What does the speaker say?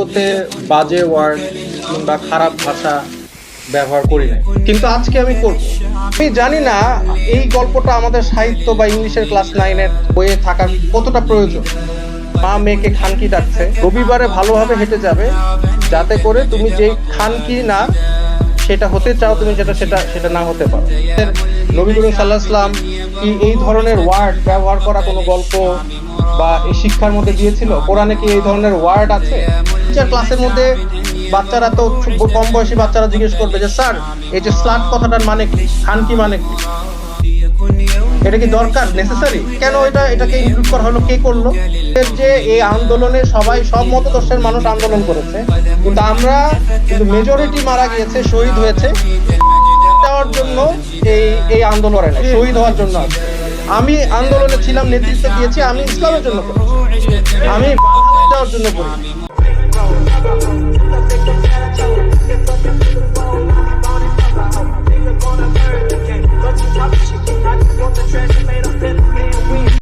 ওতে বাজে ওয়ার্ড কিংবা খারাপ ভাষা ব্যবহার করি না কিন্তু আজকে আমি করব। আমি জানি না এই গল্পটা আমাদের সাহিত্য বা ইংলিশের ক্লাস নাইনের বইয়ে থাকার কতটা প্রয়োজন। মা মেয়েকে খানকি ডাকছে। রবিবারে ভালোভাবে হেঁটে যাবে। যাতে করে তুমি যে খানকি না, সেটা হতে চাও, তুমি যেটা, সেটা সেটা না হতে পারো। নবী করিম সাল্লাহ কি এই ধরনের ওয়ার্ড ব্যবহার করা কোনো গল্প বা এই শিক্ষার মধ্যে দিয়েছিল? কোরআনে কি এই ধরনের ওয়ার্ড আছে? টিচার ক্লাসের মধ্যে বাচ্চারা তো কম বয়সী বাচ্চারা জিজ্ঞেস করবে যে, স্যার, এই যে স্লাট কথাটার মানে কি? খান কি মানে কি? এটা কি দরকার? নেসেসারি কেন এটা? এটাকে ইনক্লুড করা হলো? কে করল? যে এই আন্দোলনে সবাই সব মতদর্শের মানুষ আন্দোলন করেছে। কিন্তু আমরা কিন্তু মেজরিটি মারা গিয়েছে, শহীদ হয়েছে। দেওয়ার জন্য এই এই আন্দোলনে শহীদ হওয়ার জন্য আছে। আমি আন্দোলনে ছিলাম নেতৃত্ব দিয়েছি আমি ইসলামের জন্য আমি যাওয়ার জন্য করি।